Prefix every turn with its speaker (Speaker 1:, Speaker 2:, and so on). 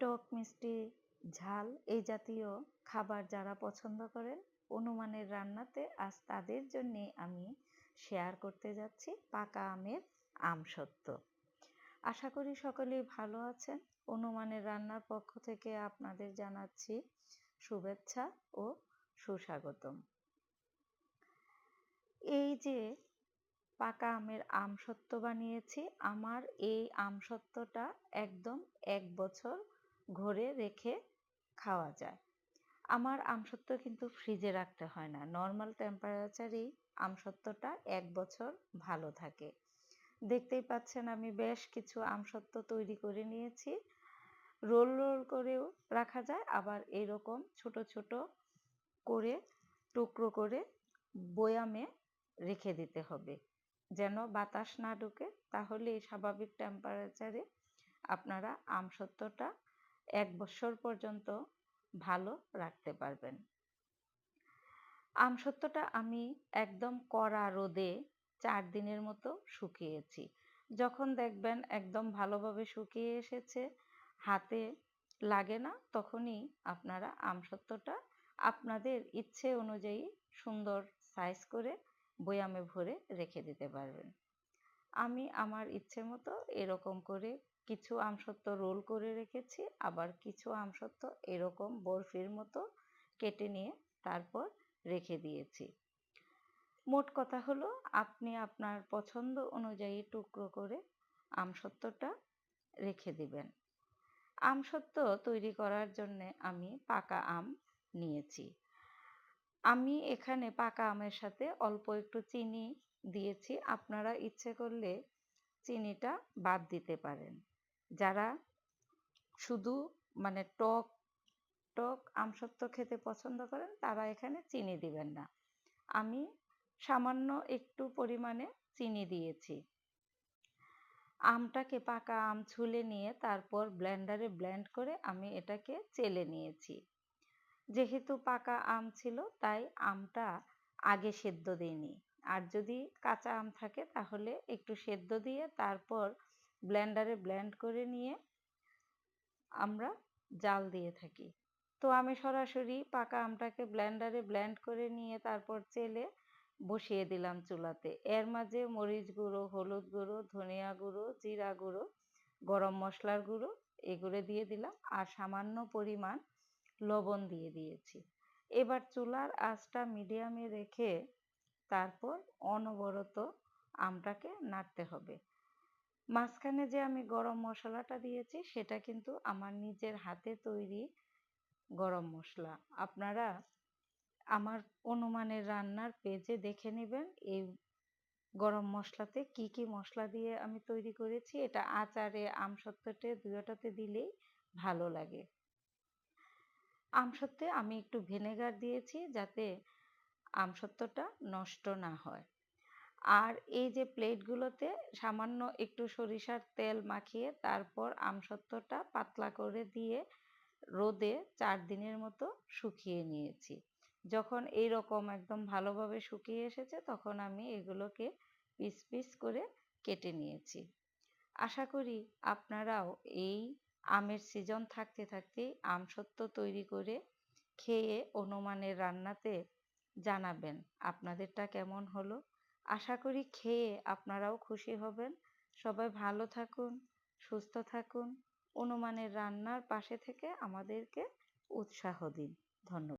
Speaker 1: টক, মিষ্টি, ঝাল এই জাতীয় খাবার যারা পছন্দ করেন, অনুমানের রান্নাতে আজ তাদের জন্যে আমি শেয়ার করতে যাচ্ছি পাকা আমের আমসত্ত্ব আশা করি সকলেই ভালো আছেন। অনুমানের রান্নার পক্ষ থেকে আপনাদের জানাচ্ছি শুভেচ্ছা ও সুস্বাগতম। এই যে পাকা আমের আমসত্ত্ব বানিয়েছি, আমার এই আমসত্ত্বটা একদম এক বছর ঘরে, রেখে খাওয়া যায়। আমার আমসত্ত্ব কিন্তু ফ্রিজে রাখতে হয় না। নর্মাল টেম্পারেচারেই আমসত্ত্বটা এক বছর ভালো থাকে। দেখতেই পাচ্ছেন আমি বেশ কিছু আমসত্ত্ব তৈরি করে নিয়েছি। রোল রোল করেও রাখা যায়। আবার এরকম ছোট ছোট করে, টুকরো করে বয়ামে রেখে দিতে হবে। যেন বাতাস না ঢুকে। তাহলে স্বাভাবিক টেম্পারেচারে আপনারা আমসত্ত্বটা এক বছর পর্যন্ত ভালো রাখতে পারবেন। আমসত্ত্বটা আমি একদম কড়া রোদে চার দিনের মতো শুকিয়েছি। যখন দেখবেন একদম ভালোভাবে শুকিয়ে এসেছে, হাতে লাগে না, তখনই আপনারা আমসত্ত্বটা আপনাদের ইচ্ছে অনুযায়ী সুন্দর সাইজ করে বয়ামে ভরে রেখে দিতে পারবেন। আমি আমার ইচ্ছে মতো এরকম করে কিছু আমসত্ত্ব রোল করে রেখেছি, আবার কিছু আমসত্ত্ব এরকম বরফির মতো কেটে নিয়ে তারপর রেখে দিয়েছি। মোট কথা হলো, আপনি আপনার পছন্দ অনুযায়ী টুকরো করে আমসত্ত্বটা রেখে দিবেন। আমসত্ত্ব তৈরি করার জন্য আমি পাকা আম নিয়েছি। আমি এখানে পাকা আমের সাথে অল্প একটু চিনি দিয়েছি, আপনারা ইচ্ছে করলে চিনিটা বাদ দিতে পারেন। যারা শুধু মানে টক টক আমসত্ত্ব খেতে পছন্দ করেন, তারা এখানে চিনি দিবেন না। আমি সামান্য একটু পরিমাণে চিনি দিয়েছি। আমটাকে পাকা আম ছুলে নিয়ে তারপর ব্লেন্ডারে ব্লেন্ড করে আমি এটাকে চেলে নিয়েছি। যেহেতু পাকা আম ছিল, তাই আমটা আগে সেদ্ধ দিইনি। আর যদি কাঁচা আম থাকে, তাহলে একটু সেদ্ধ দিয়ে তারপর ব্লেন্ডারে ব্লেন্ড করে নিয়ে আমরা জাল দিয়ে থাকি। তো আমি সরাসরি পাকা আমটাকে ব্লেন্ডারে ব্লেন্ড করে নিয়ে তারপর চেলে বসিয়ে দিলাম চুলাতে। এর মাঝে মরিচ গুঁড়ো, হলুদ গুঁড়ো, ধনিয়া গুঁড়ো, জিরা গুঁড়ো, গরম মশলার গুঁড়ো এগুলো দিয়ে দিলাম আর সামান্য পরিমাণ লবণ দিয়ে দিয়েছি। এবার চুলার আঁচটা মিডিয়ামে রেখে তারপর অনবরত আমটাকে নাড়তে হবে। মাঝখানে যে আমি গরম মশলাটা দিয়েছি, সেটা কিন্তু আমার নিজের হাতে তৈরি গরম মশলা। আপনারা আমার অনুমানের রান্নার পেজে দেখে নেবেন, এই গরম মশলাতে কি কি মশলা দিয়ে আমি তৈরি করেছি। এটা আচারে আমসত্ত্বতে দুয়োটাতে দিলেই ভালো লাগে। আমসত্ত্বে আমি একটু ভিনেগার দিয়েছি যাতে আমসত্ত্বটা নষ্ট না হয়। আর এই যে প্লেটগুলোতে সামান্য একটু সরিষার তেল মাখিয়ে তারপর আমসত্ত্বটা পাতলা করে দিয়ে রোদে চার দিনের মতো শুকিয়ে নিয়েছি। যখন এই রকম একদম ভালোভাবে শুকিয়ে এসেছে তখন আমি এগুলোকে পিস পিস করে কেটে নিয়েছি। আশা করি আপনারাও এই আমের সিজন থাকতে থাকতেই আমসত্ত্ব তৈরি করে খেয়ে অনুমানের রান্নাতে জানাবেন আপনাদেরটা কেমন হলো। আশা করি খেয়ে আপনারাও খুশি হবেন। সবাই ভালো থাকুন, সুস্থ থাকুন। অনুমানের রান্নার পাশে থেকে আমাদেরকে উৎসাহ দিন। ধন্যবাদ।